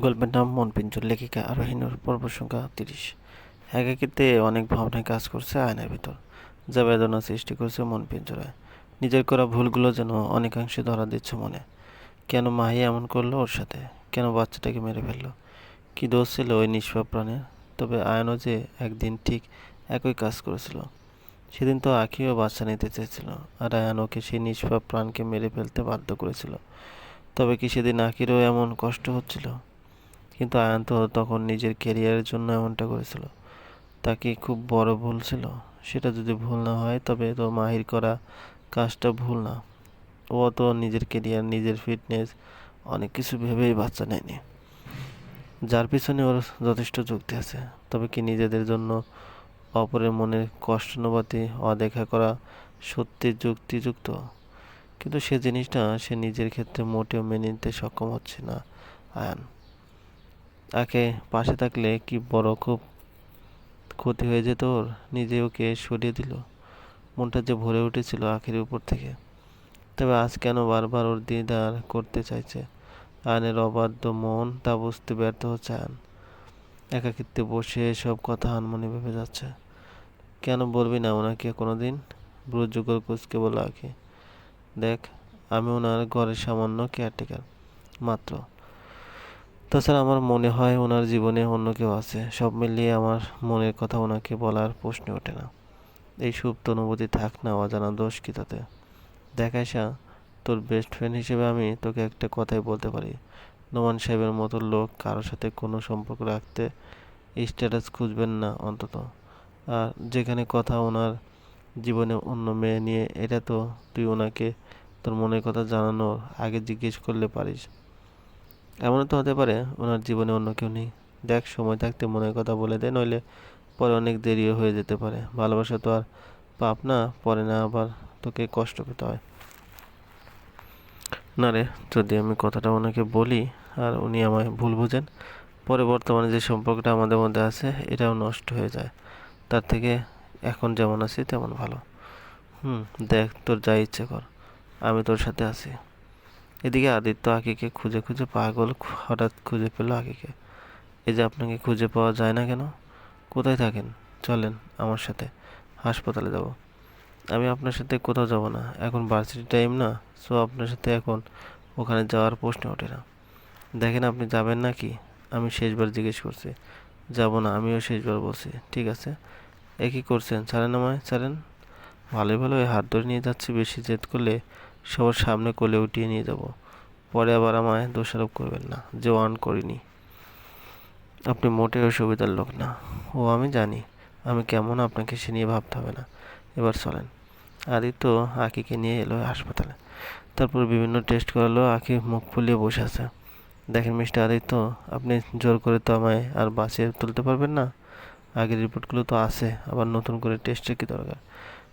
গল্পের নাম মন পিঞ্জর লেখিকা আরোহিনুর পর্ব সংখ্যা তিরিশ। একাকিত্বে অনেক ভাবনায় কাজ করছে আয়নার ভিতর। যা বেদনা সৃষ্টি করছে মন পিঞ্জরায় নিজের করা ভুলগুলো যেন অনেকাংশে ধরা দিচ্ছে মনে। কেন মাহি এমন করল ওর সাথে? কেন বাচ্চাটাকে মেরে ফেলল? কি দোষ ছিল ওই নিষ্পাপ প্রাণের? তবে আয়নও যে একদিন ঠিক একই কাজ করেছিল। সেদিন তো আখিও বাচ্চা নিতে চেয়েছিল আর আয়ন ওকে সেই নিষ্পাপ প্রাণকে মেরে ফেলতে বাধ্য করেছিল। তবে কি সেদিন আখিরও এমন কষ্ট হচ্ছিল? কিন্তু আয়ান তো তখন নিজের ক্যারিয়ারের জন্য এমনটা করেছিল। তা কি খুব বড় ভুল ছিল। সেটা যদি ভুল না হয়, তবে তো মাহির করা কাজটা ভুল না। ও তো নিজের ক্যারিয়ার নিজের ফিটনেস অনেক কিছু ভেবেই বাচ্চা নেয়নি। যার পিছনে ওর যথেষ্ট যুক্তি আছে। তবে কি নিজেদের জন্য অপরের মনের কষ্টানুভূতি অদেখা করা সত্যি যুক্তিযুক্ত? কিন্তু সে জিনিসটা সে নিজের ক্ষেত্রে মোটেও মেনে নিতে সক্ষম হচ্ছে না, আয়ান। তাকে পাশে থাকলে কি বড় খুব ক্ষতি হয়ে যেত ওর? নিজে ওকে সরিয়ে দিল। মনটা যে ভরে উঠেছিল আখের উপর থেকে। তবে আজ কেন বারবার ওর দিদার করতে চাইছে? আনের অবাধ্য মন, তা বুঝতে ব্যর্থ হচ্ছে আন একাকিত্বে বসে সব কথা আনমনে ভেবে যাচ্ছে। কেন বলবি না ওনাকে কোনোদিন? ব্রজযুগল কুচকে বলো আঁকি দেখ, আমি ওনার ঘরের সামান্য কেয়ারটেকার, মাত্র। তাছাড়া আমার মনে হয় ওনার জীবনে অন্য কেউ আছে। সব মিলিয়ে আমার মনের কথা ওনাকে বলার প্রশ্ন ওঠে না। এই সুপ্ত অনুভূতি থাক না অজানা দোষ কি তাতে? দেখ আয়সা তোর বেস্ট ফ্রেন্ড হিসেবে আমি তোকে একটা কথাই বলতে পারি। নোমান সাহেবের মতো লোক কারোর সাথে কোনো সম্পর্ক রাখতে স্ট্যাটাস খুঁজবেন না অন্তত। আর যেখানে কথা ওনার জীবনে অন্য মেয়ে নিয়ে, এটা তো তুই ওনাকে তোর মনের কথা জানানোর আগে জিজ্ঞেস করলে পারিস। এমনও তো হতে পারে, ওনার জীবনে অন্য কেউ নেই। দেখ, সময় থাকতে মনের কথা বলে দে, নইলে পরে অনেক দেরিও হয়ে যেতে পারে। ভালোবাসা তো আর পাপ না, পরে না আবার তোকে কষ্ট পেতে হয়। না রে, যদি আমি কথাটা ওনাকে বলি আর উনি আমায় ভুল বুঝেন, পরে বর্তমানে যে সম্পর্কটা আমাদের মধ্যে আছে, এটাও নষ্ট হয়ে যায়। তার থেকে এখন যেমন আছি, তেমন ভালো। হুম, দেখ, তোর যা ইচ্ছে কর, আমি তোর সাথে আছি। এদিকে আদিত্য আকিকে খুঁজে খুঁজে পাগল হঠাৎ খুঁজে পেল আকিকে। এই যে আপনাকে খুঁজে পাওয়া যায় না কেন? কোথায় থাকেন? চলেন আমার সাথে, হাসপাতালে যাব। আমি আপনার সাথে কোথাও যাব না, এখন ভার্সিটি টাইম না সো আপনার সাথে এখন ওখানে যাওয়ার প্রশ্ন ওঠে না। দেখেন আপনি যাবেন না কি? আমি শেষবার জিজ্ঞেস করছি। যাব না, আমিও শেষবার বলছি, ঠিক আছে? এ কী করছেন? ছাড়েন আমায়, ছাড়েন? ভালোই ভালো হাত ধরে নিয়ে যাচ্ছি, বেশি জেদ করলে সবার সামনে কোলে উঠিয়ে নিয়ে যাব। পরে আবার আমায় দোষারোপ করবেন না। যে ওয়ান করিনি। আপনি মোটেও সুবিধার লোক না। ও, আমি জানি। আমি কেমন আপনাকে সে নিয়ে ভাবতে হবে না। এবার চলেন। আদিত্য আকিকে নিয়ে এলো হাসপাতালে। তারপর বিভিন্ন টেস্ট করালো, আঁকি মুখ ফুলিয়ে বসে আছে। দেখেন মিস্টার আদিত্য, আপনি জোর করে তো আমায় আর বাঁচিয়ে তুলতে পারবেন না? আগের রিপোর্টগুলো তো আছে, আবার নতুন করে টেস্টের কী দরকার?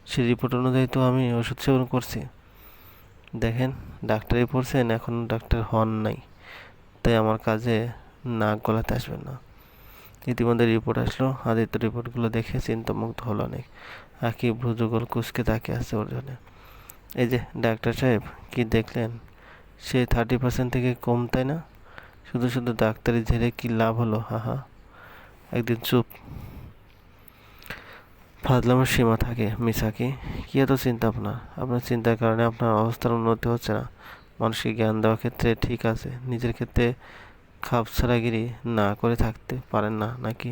সেই রিপোর্ট অনুযায়ী তো আমি ওষুধ সেবন করছি। দেখেন, ডাক্তারই পড়ছেন, এখন ডাক্তার হন নাই। তাই আমার কাজে নাক গলাতে আসবেন না। ইতিমধ্যে রিপোর্ট আসলো, আদিত্য রিপোর্টগুলো দেখে চিন্তামুক্ত হলো অনেক। আঁকি ভ্রুযুগল কুচকে তাকিয়ে আছে ওর জন্য। এই যে ডাক্তার সাহেব, কি দেখলেন? সে থার্টি পার্সেন্ট থেকে কম, তাই না? শুধু শুধু ডাক্তারি ঝেড়ে কি লাভ হলো? হাহা। একদিন চুপ। ফাজলামের সীমা থাকে মিসাকি কি? এত চিন্তা আপনার? আপনার চিন্তার কারণে আপনার অবস্থার উন্নতি হচ্ছে না। মানুষকে জ্ঞান দেওয়ার ক্ষেত্রে ঠিক আছে, নিজের ক্ষেত্রে খাপছাড়াগিরি না করে থাকতে পারেন না, নাকি?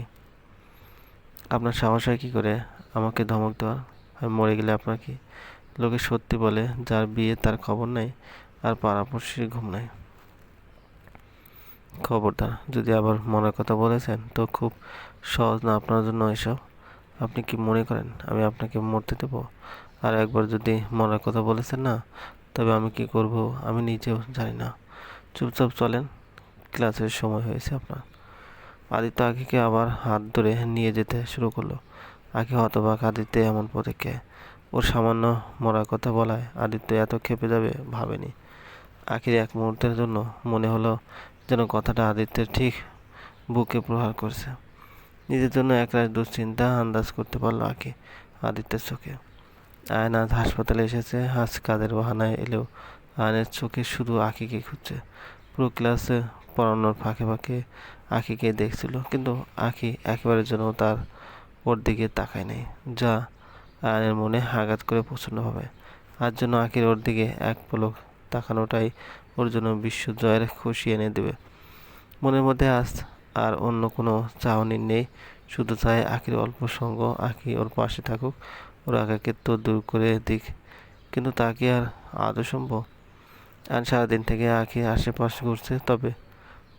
আপনার সাহস হয় কী করে? আমাকে ধমক দেওয়ার? আমি মরে গেলে আপনার কি? লোকে সত্যি বলে, যার বিয়ে তার খবর নাই, আর পাড়াপড়শির ঘুম নাই। খবরদার, যদি আবার মনের কথা বলেছেন, তো খুব সহজ না আপনার জন্য এসব? আপনি কি মনে করেন আমি আপনাকে মরতে দেবো? আর একবার যদি মরার কথা বলেছেন না, তবে আমি কি করব? আমি নিজেও জানি না। চুপচাপ চলেন, ক্লাসের সময় হয়েছে আপনার। আদিত্য আখিকে আবার হাত ধরে নিয়ে যেতে শুরু করল। আখি হতবাক আদিত্য এমন প্রতিক্রিয়ায়, ওর সামান্য মরার কথা বলায় আদিত্য এত খেপে যাবে ভাবেনি। আখির এক মুহূর্তের জন্য মনে হলো যেন কথাটা আদিত্যের ঠিক বুকে প্রহার করছে। নিজের জন্য একরাশ দুশ্চিন্তা আন্দাজ করতে পারল আঁকি, আদিত্যের চোখে। আয়ন আজ হাসপাতালে এসেছে আজ কাদের বাহানায় এলেও আয়নের চোখে শুধু আঁকিকে খুঁজছে। পুরো ক্লাসে পড়ানোর ফাঁকে ফাঁকে আখিকে দেখছিল, কিন্তু আখি একেবারের জন্য তার ওর দিকে তাকায় নাই, যা আয়নের মনে আঘাত করে প্রচণ্ডভাবে। আজ জন্য আখির ওর দিকে এক পলক তাকানোটাই ওর জন্য বিশ্ব জয়ের খুশি এনে দেবে। মনের মধ্যে আজ আর অন্য কোনো চাহনি নেই। শুধু চায় আখির অল্প সঙ্গ আখি ওর পাশে থাকুক। ওর একাকিত্ব দূর করে দিক, কিন্তু তা কি আর আদৌ সম্ভব? আর সারাদিন থেকে আখি আশেপাশে ঘুরছে, তবে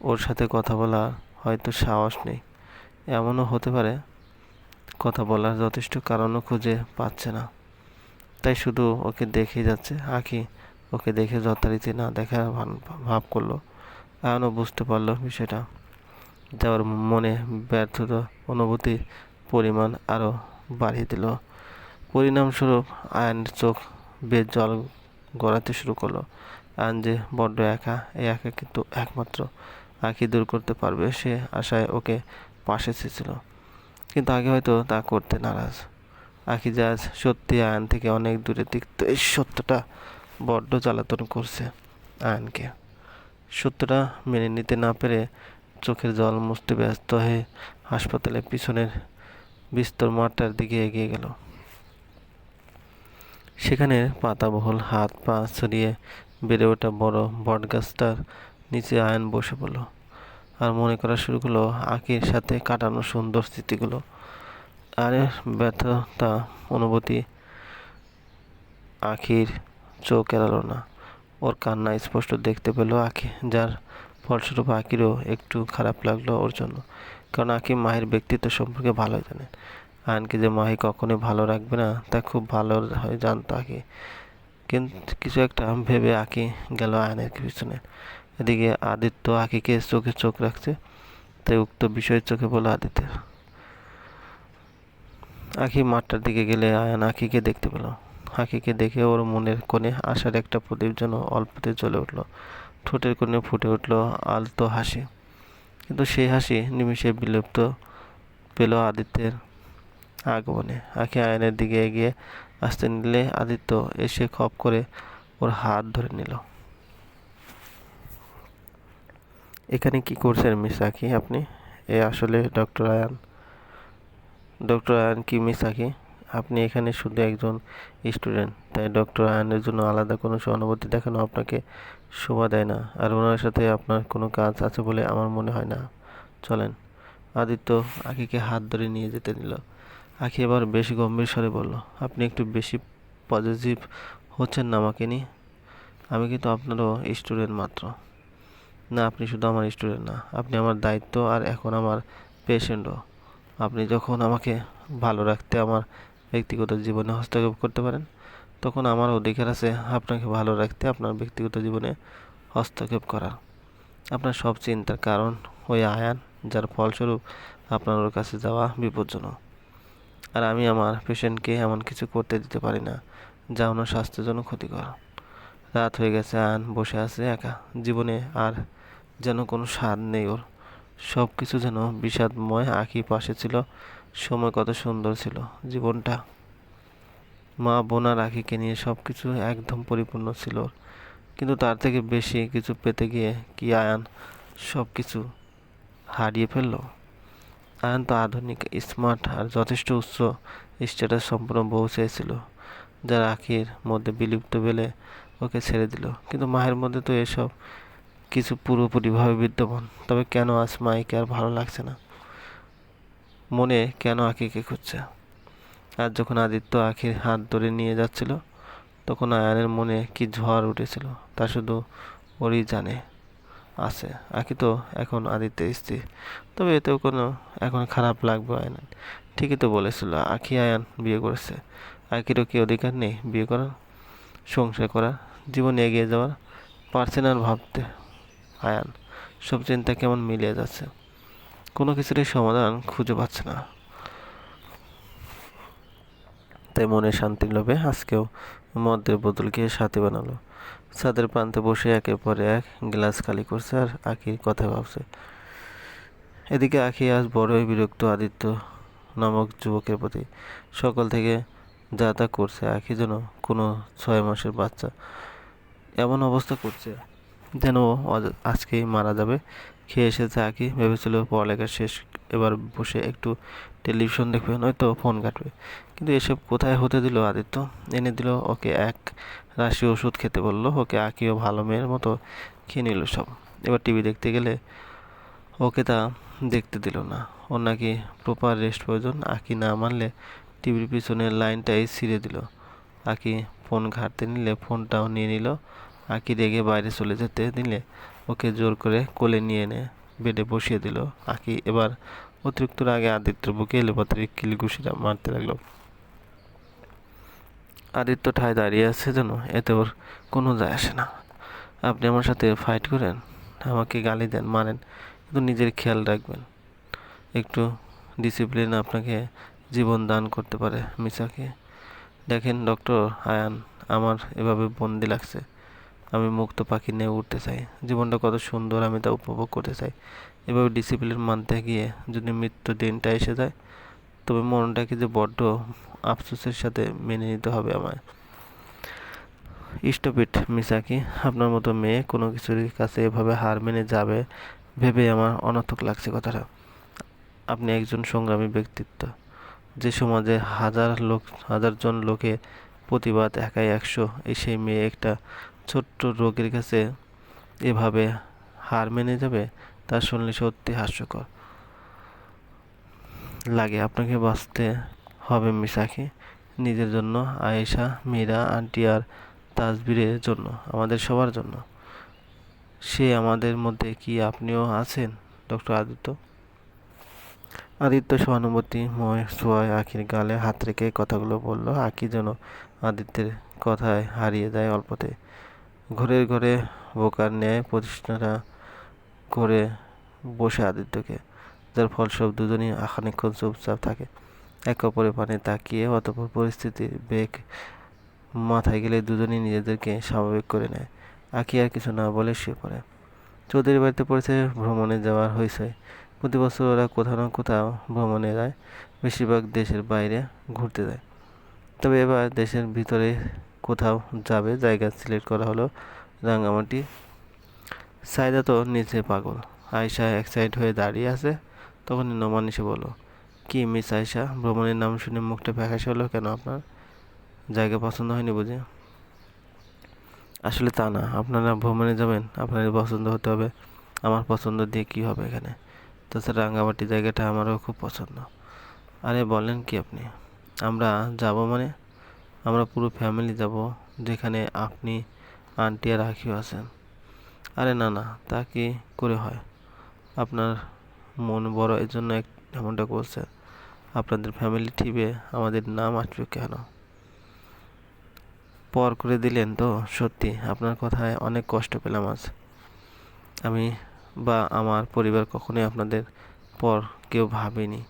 ওর সাথে কথা বলা হয়তো সাহস নেই। এমনও হতে পারে, কথা বলার যথেষ্ট কারণও খুঁজে পাচ্ছে না। তাই শুধু ওকে দেখেই যাচ্ছে আখি ওকে দেখে যথারীতি না দেখার ভাব করল। আয়নও বুঝতে পারল বিষয়টা। যাওয়ার মনে ব্যর্থতা অনুভূতি পরিমাণ আরও বাড়িয়ে দিল। পরিণামস্বরূপ আয়নের চোখ বেশ জল গড়াতে শুরু করল। আয়ন যে বড্ড একা, এই একা কিন্তু একমাত্র আঁকি দূর করতে পারবে, সে আশায় ওকে পাশে এসেছিল কিন্তু আগে হয়তো তা করতে নারাজ। আঁকি যা সত্যি আয়ন থেকে অনেক দূরে তিক্ত এই সত্যটা বড্ড জ্বালাতন করছে আয়নকে। সত্যটা মেনে নিতে না পেরে চোখের জল মুছতে ব্যস্ত হয়ে হাসপাতালের পিছনের বিস্তর মাঠটার দিকে এগিয়ে গেল। সেখানে পাতাবহল হাত পা ছড়িয়ে বেড়ে ওঠা বড় বটগাছটার নিচে আয়ন বসে পড়ল আর মনে করা শুরু করল আঁকির সাথে কাটানো সুন্দর স্মৃতিগুলো। আর ব্যর্থতা অনুভূতি আখির চোখ এড়ালো না। ওর কান্না স্পষ্ট দেখতে পেল আঁকি, যার ফলস্বরূপ আঁকিরও একটু খারাপ লাগল ওর জন্য। কারণ আঁকি মাহির ব্যক্তিত্ব সম্পর্কে ভালো জানে। আয়নকে যে মাহি কখনোই ভালো রাখবে না, তা খুব ভালো হয়ে জানতো আঁকি কিন্তু কিছু একটা ভেবে আঁকি গেল আয়নের পিছনে। এদিকে আদিত্য আঁকিকে চোখে চোখ রাখছে, তাই উক্ত বিষয় চোখে বলো আদিত্যের। আঁকি মাঠটার দিকে গেলে আয়ান আঁকিকে দেখতে পেল। আঁকিকে দেখে ওর মনের কোণে আসার একটা প্রদীপ যেন অল্পতে জ্বলে উঠল। ঠোঁটের কোণে ফুটে উঠল আলতো হাসি। কিন্তু সেই হাসি নিমিষে বিলুপ্ত পেল আদিত্যের আগমনে। আঁকি আয়নের দিকে এগিয়ে আসতে নিলে আদিত্য এসে খপ করে ওর হাত ধরে নিল। এখানে কি করছেন মিস আঁকি আপনি? এ আসলে ডক্টর আয়ান। ডক্টর আয়ান কি মিস আঁকি আপনি এখানে শুধু একজন স্টুডেন্ট, তাই ডক্টর আয়নের জন্য আলাদা কোনো সহানুভূতি দেখানো আপনাকে শোভা দেয় না। আর ওনার সাথে আপনার কোনো কাজ আছে বলে আমার মনে হয় না। চলেন, আদিত্য আখিকে হাত ধরে নিয়ে যেতে নিল। আখি এবার বেশি গম্ভীর স্বরে বলল, আপনি একটু বেশি পজিটিভ হচ্ছেন না আমাকে নিয়ে আমি কিন্তু আপনারও স্টুডেন্ট মাত্র। না, আপনি শুধু আমার স্টুডেন্ট না, আপনি আমার দায়িত্ব আর এখন আমার পেশেন্টও আপনি যখন আমাকে ভালো রাখতে আমার ব্যক্তিগত জীবনে হস্তক্ষেপ করতে পারেন। তখন আমার অধিকার আছে আপনাকে ভালো রাখতে, আপনার ব্যক্তিগত জীবনে হস্তক্ষেপ করার। আপনার সব চিন্তার কারণ ওই আয়ান, যার ফলস্বরূপ আপনার ওর কাছে যাওয়া বিপজ্জনক। আর আমি আমার পেশেন্টকে এমন কিছু করতে দিতে পারি না, যা ওনার স্বাস্থ্যের জন্য ক্ষতিকর। রাত হয়ে গেছে আন বসে আছে একা। জীবনে আর যেন কোনো স্বাদ নেই ওর। সব কিছু যেন বিষাদময় আঁকি পাশে ছিল সময় কত সুন্দর ছিল জীবনটা। মা বোনার আঁকিকে নিয়ে সব কিছু একদম পরিপূর্ণ ছিল কিন্তু তার থেকে বেশি কিছু পেতে গিয়ে কি আয়ান সব কিছু হারিয়ে ফেলল? আয়ান তো আধুনিক, স্মার্ট আর যথেষ্ট উচ্চ স্ট্যাটাস সম্পূর্ণ বউ চেয়েছিল, যার রাখির মধ্যে বিলুপ্ত বেলে ওকে ছেড়ে দিল। কিন্তু মায়ের মধ্যে তো এসব কিছু পুরোপুরিভাবে বিদ্যমান। তবে কেন আজ মাইকে আর ভালো লাগছে না? মনে কেন আঁকিকে খুঁজছে? আর যখন আদিত্য আখির হাত ধরে নিয়ে যাচ্ছিল, তখন আয়ানের মনে কি ঝড় উঠেছিল তা শুধু ওরই জানে। আছে আঁকি তো এখন আদিত্যের স্ত্রী। তবে এতেও কোনো এখন খারাপ লাগবে আয়ন ঠিকই তো বলেছিল, আখি আয়ান বিয়ে করেছে। আখিরও কি অধিকার নেই বিয়ে করার? সংসার করার? জীবনে এগিয়ে যাওয়ার? পারছে না ভাবতে। আয়ান, সব চিন্তা কেমন মিলিয়ে যাচ্ছে? কোনো কিছুরই সমাধান খুঁজে পাচ্ছে না। তাই মনে শান্তির লোভে আজকেও মদের বোতলকে সাথে বানালো। ছাদের প্রান্তে বসে একের পর এক গ্লাস খালি করছে আর আখির কথা ভাবছে। এদিকে আখি আজ বড়ই বিরক্ত আদিত্য নামক যুবকের প্রতি। সকল থেকে যা তা করছে, আখি যেন কোনো ছয় মাসের বাচ্চা। এমন অবস্থা করছে যেন আজকেই মারা যাবে। খেয়ে এসেছে আঁকি ভেবেছিল পড়ালেখা শেষ, এবার বসে একটু টেলিভিশন দেখবে, নয়তো ফোন ঘাটবে। কিন্তু এসব কোথায় হতে দিল আদিত্য? এনে দিল ওকে এক রাশি ওষুধ খেতে বলল, ওকে আঁকিও ভালো মেয়ের মতো খেয়ে নিল সব। এবার টিভি দেখতে গেলে ওকে তা দেখতে দিল না। ওর নাকি প্রপার রেস্ট প্রয়োজন, আঁকি না মানলে টিভির পিছনের লাইনটাই ছিঁড়ে দিল। আঁকি ফোন ঘাঁটতে নিলে ফোনটাও নিয়ে নিল, আঁকি রেগে বাইরে চলে যেতে দিলে ওকে জোর করে কোলে নিয়ে এনে বেডে বসিয়ে দিল। আঁকি এবার অতিরিক্ত রাগে আদিত্যর বুকে এলোপাতারি কিলঘুষিটা মারতে লাগল। আদিত্য ঠায় দাঁড়িয়ে আছে যেন, এতে ওর কোনো যায় আসে না। আপনি আমার সাথে ফাইট করেন, আমাকে গালি দেন, মারেন, কিন্তু নিজের খেয়াল রাখবেন। একটু ডিসিপ্লিন আপনাকে জীবন দান করতে পারে মিসাকে দেখেন ডক্টর আয়ান, আমার এভাবে বন্দি লাগছে। আমি মুক্ত পাখি নিয়ে উঠতে চাই। জীবনটা কত সুন্দর আমি তা উপভোগ করতে চাই। এভাবে ডিসিপ্লিন মানতে গিয়ে যদি মৃত্যু দিনটা এসে যায়, তবে মনটাকে যে বড্ড আফসোসের সাথে মেনে নিতে হবে আমায়। স্টপিট মিসাকি, আপনার মতো মেয়ে কোনো কিছুর কাছে এভাবে হার মেনে যাবে ভেবে আমার অনর্থক লাগছে কথাটা। আপনি একজন সংগ্রামী ব্যক্তিত্ব। যে সমাজে হাজার লোক হাজার জন লোকে প্রতিবাদ, একাই একশো, এই সেই মেয়ে একটা ছোট্ট রোগের কাছে এভাবে হার মেনে যাবে, তা শুনলে সত্যি হাস্যকর লাগে। আপনাকে বাঁচতে হবে মিসাকে, নিজের জন্য, আয়েশা, মীরা, আন্টি আর তাজবিরের জন্য, আমাদের সবার জন্য। সে আমাদের মধ্যে কি আপনিও আছেন, ডক্টর আদিত্য? আদিত্য সহানুভূতি সহানুভূতিময় ছোঁয়ায় আখির গালে হাত রেখে কথাগুলো বলল। আকি যেন আদিত্যের কথায় হারিয়ে যায় অল্পতে। ঘরের ঘরে বোকার ন্যায় প্রতিষ্ঠাটা করে বসে আদিত্যকে, যার ফলস্বরূপ দুজনই খানিকক্ষণ চুপচাপ থাকে। এক অপরের পানে তাকিয়ে অতপর পরিস্থিতির বেগ মাথায় গেলে দুজনই নিজেদেরকে স্বাভাবিক করে নেয়। আঁকি আর কিছু না বলে শুয়ে পড়ে। চৌধুরী বাড়িতে পড়েছে ভ্রমণে যাওয়ার হয়েছে প্রতি বছর ওরা কোথাও না কোথাও ভ্রমণে যায়, বেশিরভাগ দেশের বাইরে ঘুরতে যায়। তবে এবার দেশের ভিতরে কোথাও যাবে, জায়গা সিলেক্ট করা হলো রাঙ্গামাটি। সাইদা তো নিচে পাগল। আয়সা এক সাইড হয়ে দাঁড়িয়ে আছে। তখন নোমান এসে বলো কি মিস আয়সা ভ্রমণের নাম শুনে মুখটা ফ্যাকাশে হলো কেন আপনার? জায়গা পছন্দ হয়নি বুঝি? আসলে তা না। আপনারা ভ্রমণে যাবেন, আপনাদের পছন্দ হতে হবে। আমার পছন্দ দিয়ে কী হবে এখানে? তাছাড়া রাঙ্গামাটি জায়গাটা আমারও খুব পছন্দ। আরে বলেন কি আপনি? আমরা যাব মানে? আমরা পুরো ফ্যামিলি যাব, যেখানে আপনি, আন্টি আর আখিও আছেন। আরে না না, তা কি করে হয়? আপনার মন বড় এর জন্য এমনটা করছে। আপনাদের ফ্যামিলি টিভে আমাদের নাম আসবে কেন? পর করে দিলেন তো, সত্যি, আপনার কথায় অনেক কষ্ট পেলাম আজ। আমি বা আমার পরিবার কখনোই আপনাদের পর কেউ ভাবেনি।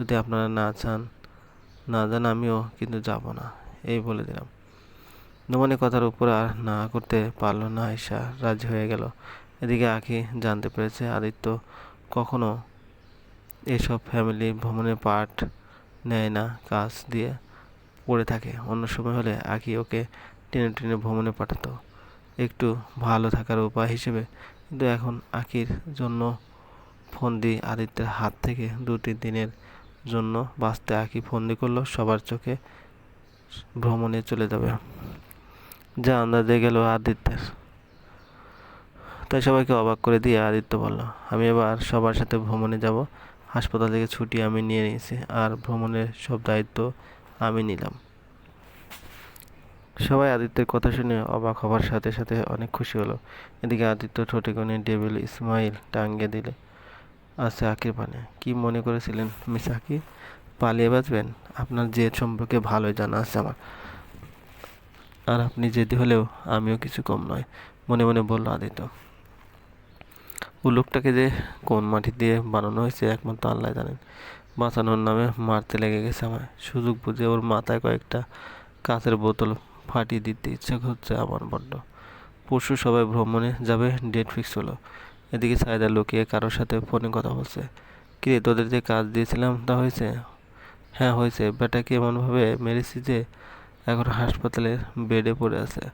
যদি আপনারা না চান, না যান আমিও কিন্তু যাব না। এই বলে দিলাম। নোমানের কথার উপর আর না করতে পারল না আয়সা রাজি হয়ে গেল। এদিকে আখি জানতে পেরেছে আদিত্য কখনো এসব ফ্যামিলি ভ্রমণে পার্ট নেয় না, কাজ দিয়ে পড়ে থাকে। অন্য সময় হলে আখি ওকে টেনে টেনে ভ্রমণে পাঠাতো। একটু ভালো থাকার উপায় হিসেবে। কিন্তু এখন আখির জন্য ফোন দিই আদিত্যের হাত থেকে দু তিন দিনের জন্য বাঁচতে আঁকি ফন্দি করল। সবার চোখে ভ্রমণে চলে যাবে। যা আন্দাজে গেল আদিত্যের। তাই সবাইকে অবাক করে দিয়ে আদিত্য বলল, আমি এবার সবার সাথে ভ্রমণে যাব। হাসপাতাল থেকে ছুটি আমি নিয়ে নিয়েছি, আর ভ্রমণের সব দায়িত্ব আমি নিলাম। সবাই আদিত্যের কথা শুনে অবাক হবার সাথে সাথে অনেক খুশি হলো। এদিকে আদিত্য ঠোঁটে কোণে ডেভিল ইসমাইল টাঙ্গিয়ে দিলে, আছে আকির পানে। কি মনে করেছিলেন মিস আকি পালিয়ে বাঁচবেন, আপনার জেদ সম্পর্কে ভালোই জানা আছে আমার। আর আপনি জেদি হলেও আমিও কিছু কম নয়, মনে মনে বলল আদিত্য। উলুকটাকে যে কোন মাটি দিয়ে বানানো হয়েছে একমাত্র আল্লাহ জানেন। বাঁচানোর নামে মারতে লেগে গেছে আমায়। সুযোগ বুঝে ওর মাথায় কয়েকটা কাঁচের বোতল ফাটিয়ে দিতে ইচ্ছে হচ্ছে আমার বড্ড। পরশু সবাই ভ্রমণে যাবে, ডেট ফিক্স হলো। এদিকে সাইদা লুকিয়ে কারোর সাথে ফোনে কথা বলছে। কিরে, তোদের যে কাজ দিয়েছিলাম তা হয়েছে? হ্যাঁ হয়েছে। বেটাকে এমনভাবে মেরেছি যে এখন হাসপাতালে বেডে পড়ে আছে।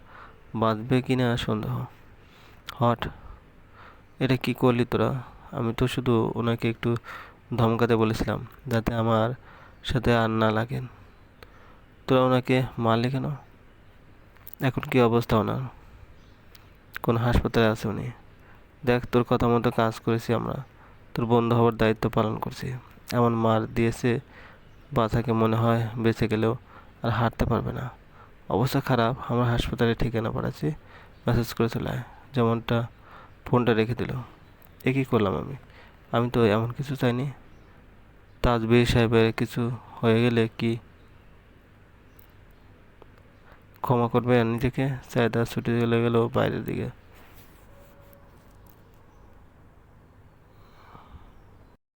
বাঁচবে কি না সন্দেহ। হট। এটা কি করলি তোরা? আমি তো শুধু ওনাকে একটু ধমকাতে বলেছিলাম, যাতে আমার সাথে আর না লাগেন তোরা ওনাকে মারলি কেন? এখন কি অবস্থা ওনার? কোন হাসপাতালে আছে উনি? দেখ, তোর কথা মতো কাজ করেছি আমরা। তোর বন্ধু হওয়ার দায়িত্ব পালন করছি। এমন মার দিয়েছে বাচ্চাকে মনে হয় বেঁচে গেলেও আর হাঁটতে পারবে না। অবস্থা খারাপ, আমার হাসপাতালে ঠিকানা পাঠাচ্ছি মেসেজ করে চলে যেমনটা ফোনটা রেখে দিল। এ কী করলাম আমি? আমি তো এমন কিছু চাইনি। তাজবির সাহেবের কিছু হয়ে গেলে কি ক্ষমা করবে নিজেকে? চাহিদা ছুটে চলে গেল বাইরের দিকে।